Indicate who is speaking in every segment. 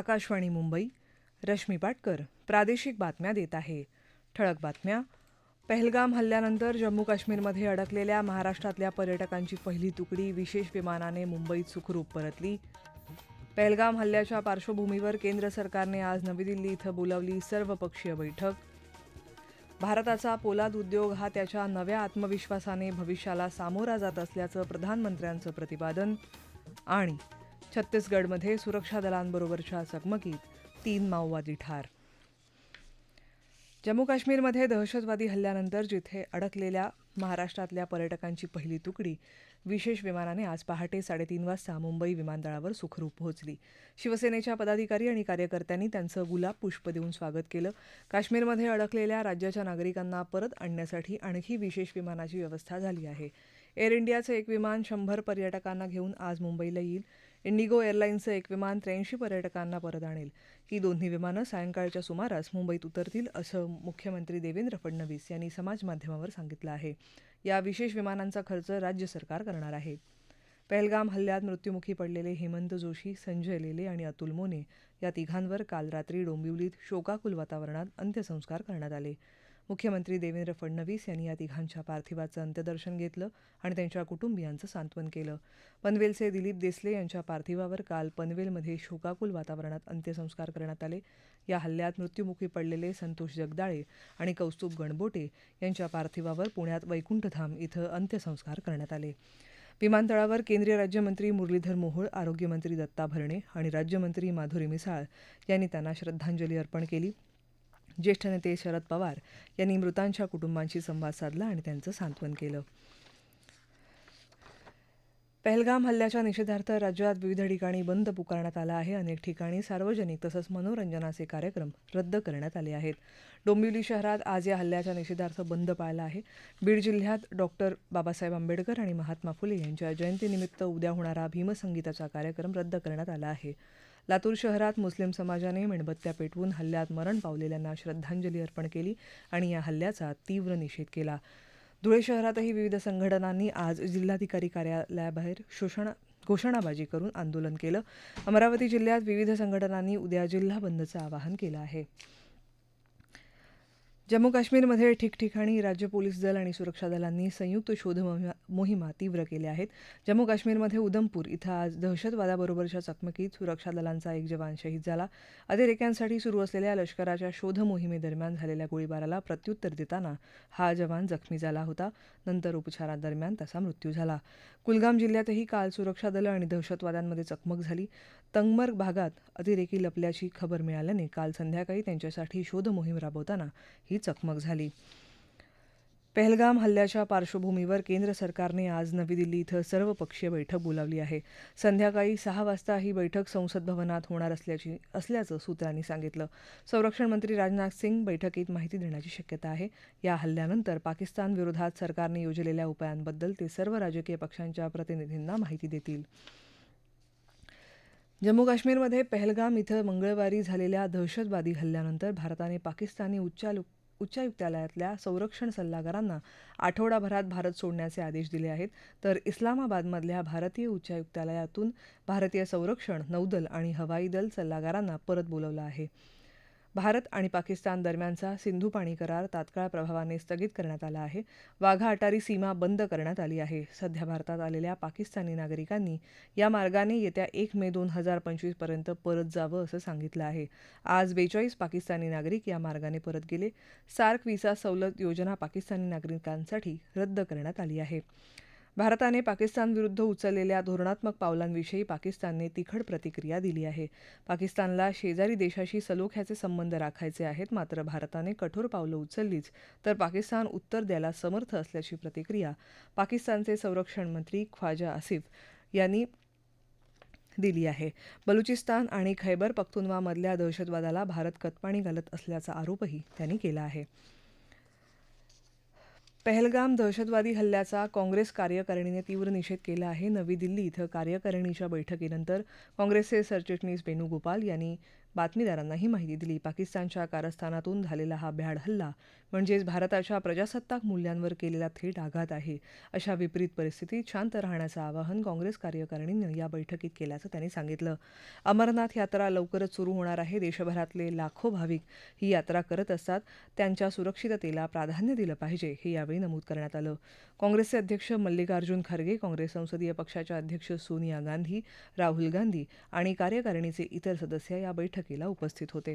Speaker 1: आकाशवाणी मुंबई रश्मी पाटकर प्रादेशिक बातम्या देत आहे ठळक बातम्या पहलगाम हल्ल्यानंतर जम्मू काश्मीरमध्ये अडकलेल्या महाराष्ट्रातल्या पर्यटकांची पहिली तुकडी विशेष विमानाने मुंबईत सुखरूप परतली पहलगाम हल्ल्याच्या पार्श्वभूमीवर केंद्र सरकारने आज नवी दिल्ली इथं बोलावली सर्वपक्षीय बैठक भारताचा पोलाद उद्योग हा त्याच्या नव्या आत्मविश्वासाने भविष्याला सामोरा जात असल्याचं प्रधानमंत्र्यांचं प्रतिपादन आणि छत्तीसगडमध्ये सुरक्षा दलांबरोबरच्या चकमकीत तीन माओवादी ठार जम्मू काश्मीरमध्ये दहशतवादी हल्ल्यानंतर जिथे अडकलेल्या महाराष्ट्रातल्या पर्यटकांची पहिली तुकडी विशेष विमानाने आज पहाटे साडेतीन वाजता मुंबई विमानतळावर सुखरूप पोहोचली शिवसेनेच्या पदाधिकारी आणि कार्यकर्त्यांनी त्यांचं गुलाब पुष्प देऊन स्वागत केलं काश्मीरमध्ये अडकलेल्या राज्याच्या नागरिकांना परत आणण्यासाठी आणखी विशेष विमानाची व्यवस्था झाली आहे एअर इंडियाचं एक विमान शंभर पर्यटकांना घेऊन आज मुंबईला येईल इंडिगो एअरलाईन्सचं एक विमान त्र्याऐंशी पर्यटकांना परत आणेल ही दोन्ही विमानं सायंकाळच्या सुमारास मुंबईत उतरतील असं मुख्यमंत्री देवेंद्र फडणवीस यांनी समाजमाध्यमावर सांगितलं आहे या विशेष विमानांचा खर्च राज्य सरकार करणार आहे पहलगाम हल्ल्यात मृत्युमुखी पडलेले हेमंत जोशी संजय लेले आणि अतुल मोने या तिघांवर काल रात्री डोंबिवलीत शोकाकुल वातावरणात अंत्यसंस्कार करण्यात आले मुख्यमंत्री देवेंद्र फडणवीस यांनी या तिघांच्या पार्थिवाचं अंत्यदर्शन घेतलं आणि त्यांच्या कुटुंबियांचं सांत्वन केलं पनवेलचे दिलीप देसले यांच्या पार्थिवावर काल पनवेलमध्ये शोकाकुल वातावरणात अंत्यसंस्कार करण्यात आले या हल्ल्यात मृत्यूमुखी पडलेले संतोष जगदाळे आणि कौस्तुभ गणबोटे यांच्या पार्थिवावर पुण्यात वैकुंठधाम इथं अंत्यसंस्कार करण्यात आले विमानतळावर केंद्रीय राज्यमंत्री मुरलीधर मोहोळ आरोग्यमंत्री दत्ता भरणे आणि राज्यमंत्री माधुरी मिसाळ यांनी त्यांना श्रद्धांजली अर्पण केली ज्येष्ठ नेते शरद पवार यांनी मृतांच्या कुटुंबांशी संवाद साधला आणि त्यांचं सांत्वन केलं पहलगाम हल्ल्याच्या निषेधार्थ राज्यात विविध ठिकाणी बंद पुकारण्यात आला आहे अनेक ठिकाणी सार्वजनिक तसंच मनोरंजनाचे कार्यक्रम रद्द करण्यात आले आहेत डोंबिवली शहरात आज या हल्ल्याच्या निषेधार्थ बंद पाळला आहे बीड जिल्ह्यात डॉक्टर बाबासाहेब आंबेडकर आणि महात्मा फुले यांच्या जयंतीनिमित्त उद्या होणारा भीमसंगीताचा कार्यक्रम रद्द करण्यात आला आहे लातूर शहरात मुस्लिम समाजाने मेणबत्त्या पेटवून हल्ल्यात मरण पावलेल्यांना श्रद्धांजली अर्पण केली आणि या हल्ल्याचा तीव्र निषेध केला धुळे शहरातही विविध संघटनांनी आज जिल्हाधिकारी कार्यालयाबाहेर शोषण घोषणाबाजी करून आंदोलन केलं अमरावती जिल्ह्यात विविध संघटनांनी उद्या जिल्हा बंदचं आवाहन केलं आहे जम्मू काश्मीरमध्ये ठिकठिकाणी राज्य पोलीस दल आणि सुरक्षा दलांनी संयुक्त शोध मोहिमा तीव्र केल्या आहेत जम्मू काश्मीरमध्ये उधमपूर इथं आज दहशतवादाबरोबरच्या चकमकीत सुरक्षा दलांचा एक जवान शहीद झाला अतिरेक्यांसाठी सुरू असलेल्या लष्कराच्या शोध मोहिमेदरम्यान झालेल्या गोळीबाराला प्रत्युत्तर देताना हा जवान जखमी झाला होता नंतर उपचारादरम्यान त्याचा मृत्यू झाला कुलगाम जिल्ह्यातही काल सुरक्षा दलं आणि दहशतवाद्यांमध्ये चकमक झाली तंगमर्ग भागात अतिरेकी लपल्याची खबर मिळाल्याने काल संध्याकाळी त्यांच्यासाठी शोध मोहीम राबवताना ही चकमक झाली पहलगाम हल्ल्याच्या पार्श्वभूमीवर केंद्र सरकारने आज नवी दिल्ली इथं सर्वपक्षीय बैठक बोलावली आहे संध्याकाळी सहा वाजता ही बैठक संसद भवनात होणार असल्याची असल्याचं सूत्रांनी सांगितलं संरक्षण मंत्री राजनाथ सिंग बैठकीत माहिती देण्याची शक्यता आहे या हल्ल्यानंतर पाकिस्तान विरोधात सरकारने योजलेल्या उपायांबद्दल ते सर्व राजकीय पक्षांच्या प्रतिनिधींना माहिती देतील जम्मू काश्मीरमध्ये पहलगाम इथं मंगळवारी झालेल्या दहशतवादी हल्ल्यानंतर भारताने पाकिस्तानी उच्चालु उच्चायुक्तालयातल्या संरक्षण सल्लागारांना आठवडाभरात भारत सोडण्याचे आदेश दिले आहेत तर इस्लामाबादमधल्या भारतीय उच्चायुक्तालयातून भारतीय संरक्षण नौदल आणि हवाई दल सल्लागारांना परत बोलवलं आहे भारत आणि पाकिस्तान दरम्यानचा सिंधू पाणी करार तात्काळ प्रभावाने स्थगित करण्यात आला आहे वाघा अटारी सीमा बंद करण्यात आली आहे सध्या भारतात आलेल्या पाकिस्तानी नागरिकांनी या मार्गाने येत्या एक मे दोन हजार पंचवीस पर्यंत परत जावं असं सांगितलं आहे आज बेचाळीस पाकिस्तानी नागरिक या मार्गाने परत गेले सार्क विसा सवलत योजना पाकिस्तानी नागरिकांसाठी रद्द करण्यात आली आहे भारताने पाकिस्तानविरुद्ध उचललेल्या धोरणात्मक पावलांविषयी पाकिस्तानने तिखट प्रतिक्रिया दिली आहे पाकिस्तानला शेजारी देशाशी सलोख्याचे संबंध राखायचे आहेत मात्र भारताने कठोर पावलं उचललीच तर पाकिस्तान उत्तर द्यायला समर्थ असल्याची प्रतिक्रिया पाकिस्तानचे संरक्षण मंत्री ख्वाजा आसिफ यांनी दिली आहे बलुचिस्तान आणि खैबर पख्तुनवामधल्या दहशतवादाला भारत कतपाणी घालत असल्याचा आरोपही त्यांनी केला आहे पहलगाम दहशतवादी हल्ल्याचा काँग्रेस कार्यकारिणीने तीव्र निषेध केला आहे नवी दिल्ली इथं कार्यकारिणीच्या बैठकीनंतर काँग्रेसचे सरचिटणीस वेणुगोपाल यांनी बातमीदारांना ही माहिती दिली पाकिस्तानच्या कारस्थानातून झालेला हा भ्याड हल्ला म्हणजेच भारताच्या प्रजासत्ताक मूल्यांवर केलेला थेट आघात आहे अशा विपरीत परिस्थितीत शांत राहण्याचं आवाहन काँग्रेस कार्यकारिणीनं या बैठकीत केल्याचं त्यांनी सांगितलं अमरनाथ यात्रा लवकरच सुरू होणार आहे देशभरातले लाखो भाविक ही यात्रा करत असतात त्यांच्या सुरक्षिततेला प्राधान्य दिलं पाहिजे हे यावेळी नमूद करण्यात आलं काँग्रेसचे अध्यक्ष मल्लिकार्जुन खरगे काँग्रेस संसदीय पक्षाच्या अध्यक्ष सोनिया गांधी राहुल गांधी आणि कार्यकारिणीचे इतर सदस्य या बैठकीला उपस्थित होते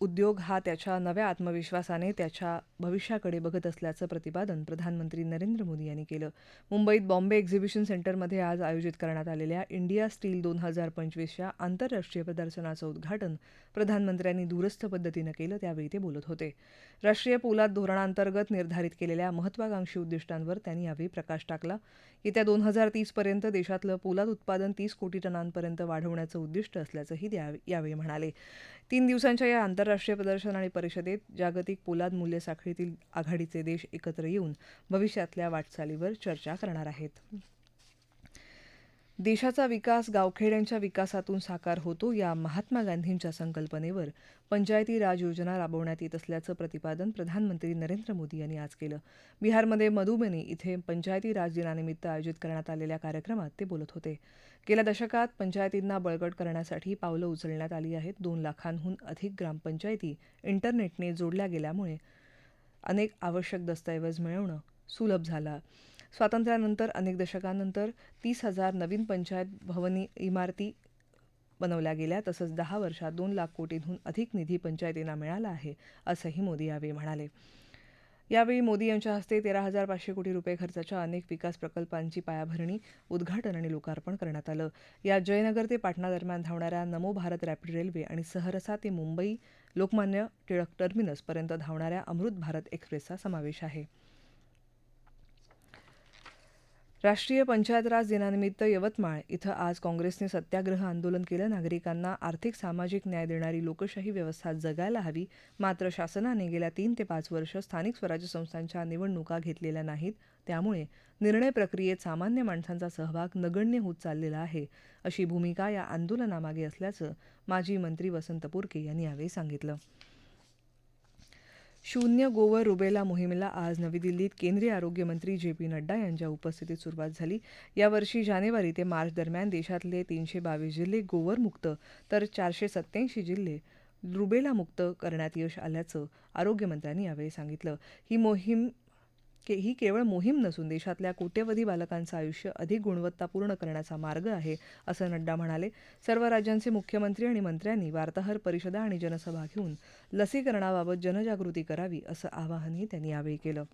Speaker 1: उद्योग हा त्याच्या नव्या आत्मविश्वासाने त्याच्या भविष्याकडे बघत असल्याचं प्रतिपादन प्रधानमंत्री नरेंद्र मोदी यांनी केलं मुंबईत बॉम्बे एक्झिबिशन सेंटरमध्ये आज आयोजित करण्यात आलेल्या इंडिया स्टील दोन हजार पंचवीसच्या आंतरराष्ट्रीय प्रदर्शनाचं उद्घाटन प्रधानमंत्र्यांनी दूरस्थ पद्धतीनं केलं त्यावेळी ते बोलत होते राष्ट्रीय पोलाद धोरणांतर्गत निर्धारित केलेल्या महत्वाकांक्षी उद्दिष्टांवर त्यांनी यावेळी प्रकाश टाकला येत्या दोन हजार तीसपर्यंत देशातलं पोलाद उत्पादन तीस कोटी टनांपर्यंत वाढवण्याचं उद्दिष्ट असल्याचंही यावेळी म्हणाले तीन दिवसांच्या या आंतर आंतरराष्ट्रीय प्रदर्शन आणि परिषदेत जागतिक पोलाद मूल्य साखळीतील आघाडीचे देश एकत्र येऊन भविष्यातल्या वाटचालीवर चर्चा करणार आहेत देशाचा विकास गावखेड्यांच्या विकासातून साकार होतो या महात्मा गांधींच्या संकल्पनेवर पंचायती राज योजना राबवण्यात येत असल्याचं प्रतिपादन प्रधानमंत्री नरेंद्र मोदी यांनी आज केलं बिहारमध्ये मधुबनी इथे पंचायती राज दिनानिमित्त आयोजित करण्यात आलेल्या कार्यक्रमात ते बोलत होते गेल्या दशकात पंचायतींना बळकट करण्यासाठी पावलं उचलण्यात आली आहेत दोन लाखांहून अधिक ग्रामपंचायती इंटरनेटने जोडल्या गेल्यामुळे अनेक आवश्यक दस्तऐवज मिळवणं सुलभ झालं स्वातंत्र्यानंतर अनेक दशकांनंतर तीस हजार नवीन पंचायत भवनी इमारती बनवल्या गेल्या तसंच दहा वर्षात दोन लाख कोटींहून अधिक निधी पंचायतींना मिळाला आहे असंही मोदी यावेळी म्हणाले यावेळी मोदी यांच्या हस्ते तेरा हजार पाचशे कोटी रुपये खर्चाच्या अनेक विकास प्रकल्पांची पायाभरणी उद्घाटन आणि लोकार्पण करण्यात आलं या जयनगर ते पाटणा दरम्यान धावणाऱ्या नमो भारत रॅपिड रेल्वे आणि सहरसा ते मुंबई लोकमान्य टिळक टर्मिनसपर्यंत धावणाऱ्या अमृत भारत एक्सप्रेसचा समावेश आहे राष्ट्रीय पंचायत राज दिनानिमित्त यवतमाळ इथं आज काँग्रेसने सत्याग्रह आंदोलन केलं नागरिकांना आर्थिक सामाजिक न्याय देणारी लोकशाही व्यवस्था जगायला हवी मात्र शासनाने गेल्या तीन ते पाच वर्ष स्थानिक स्वराज्य संस्थांच्या निवडणुका घेतलेल्या नाहीत त्यामुळे निर्णय प्रक्रियेत सामान्य माणसांचा सहभाग नगण्य होत चाललेला आहे अशी भूमिका या आंदोलनामागे असल्याचं माजी मंत्री वसंत पुरके यांनी यावेळी सांगितलं शून्य गोवर रुबेला मोहिमेला आज नवी दिल्लीत केंद्रीय आरोग्यमंत्री जे पी नड्डा यांच्या उपस्थितीत सुरुवात झाली यावर्षी जानेवारी ते मार्च दरम्यान देशातले तीनशे बावीस जिल्हे गोवरमुक्त तर चारशे सत्त्याऐंशी जिल्हे रुबेलामुक्त करण्यात यश आल्याचं आरोग्यमंत्र्यांनी यावेळी सांगितलं ही मोहीम के ही केवळ मोहीम नसून देशातल्या कोट्यवधी बालकांचं आयुष्य अधिक गुणवत्तापूर्ण करण्याचा मार्ग आहे असं नड्डा म्हणाले सर्व राज्यांचे मुख्यमंत्री आणि मंत्र्यांनी वार्ताहर परिषदा आणि जनसभा घेऊन लसीकरणाबाबत जनजागृती करावी असं आवाहनही त्यांनी यावेळी केलं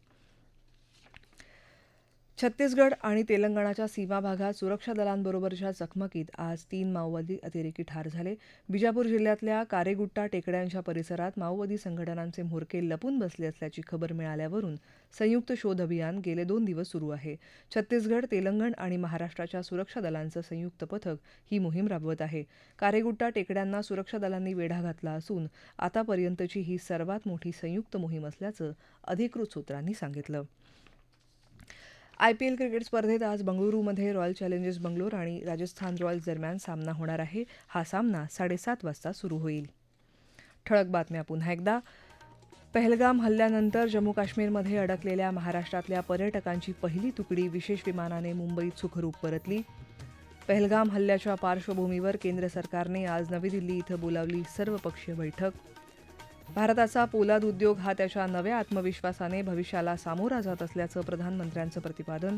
Speaker 1: छत्तीसगड आणि तेलंगणाच्या सीमा भागात सुरक्षा दलांबरोबरच्या चकमकीत आज तीन माओवादी अतिरेकी ठार झाले बिजापूर जिल्ह्यातल्या कारेगुट्टा टेकड्यांच्या परिसरात माओवादी संघटनांचे म्होरके लपून बसले असल्याची खबर मिळाल्यावरून संयुक्त शोध अभियान गेले दोन दिवस सुरू आहे छत्तीसगड तेलंगण आणि महाराष्ट्राच्या सुरक्षा दलांचं संयुक्त पथक ही मोहीम राबवत आहे कारेगुट्टा टेकड्यांना सुरक्षा दलांनी वेढा घातला असून आतापर्यंतची ही सर्वात मोठी संयुक्त मोहीम असल्याचं अधिकृत सूत्रांनी सांगितलं आयपीएल क्रिकेट स्पर्धेत आज बंगळुरूमध्ये रॉयल चॅलेंजर्स बंगलोर आणि राजस्थान रॉयल्स दरम्यान सामना होणार आहे हा सामना साडेसात वाजता सुरू होईल ठळक बातम्या पुन्हा एकदा पहलगाम हल्ल्यानंतर जम्मू काश्मीरमध्ये अडकलेल्या महाराष्ट्रातल्या पर्यटकांची पहिली तुकडी विशेष विमानाने मुंबईत सुखरूप परतली पहलगाम हल्ल्याच्या पार्श्वभूमीवर केंद्र सरकारने आज नवी दिल्ली इथं बोलावली सर्वपक्षीय बैठक भारताचा पोलाद उद्योग हा त्याच्या नव्या आत्मविश्वासाने भविष्याला सामोरा जात असल्याचं प्रधानमंत्र्यांचं प्रतिपादन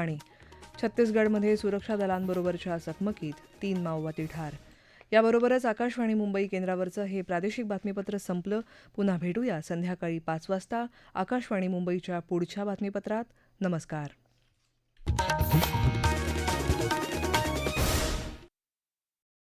Speaker 1: आणि छत्तीसगडमध्ये सुरक्षा दलांबरोबरच्या चकमकीत तीन माओवादी ठार याबरोबरच आकाशवाणी मुंबई केंद्रावरचं हे प्रादेशिक बातमीपत्र संपलं पुन्हा भेटूया संध्याकाळी पाच वाजता आकाशवाणी मुंबईच्या पुढच्या बातमीपत्रात नमस्कार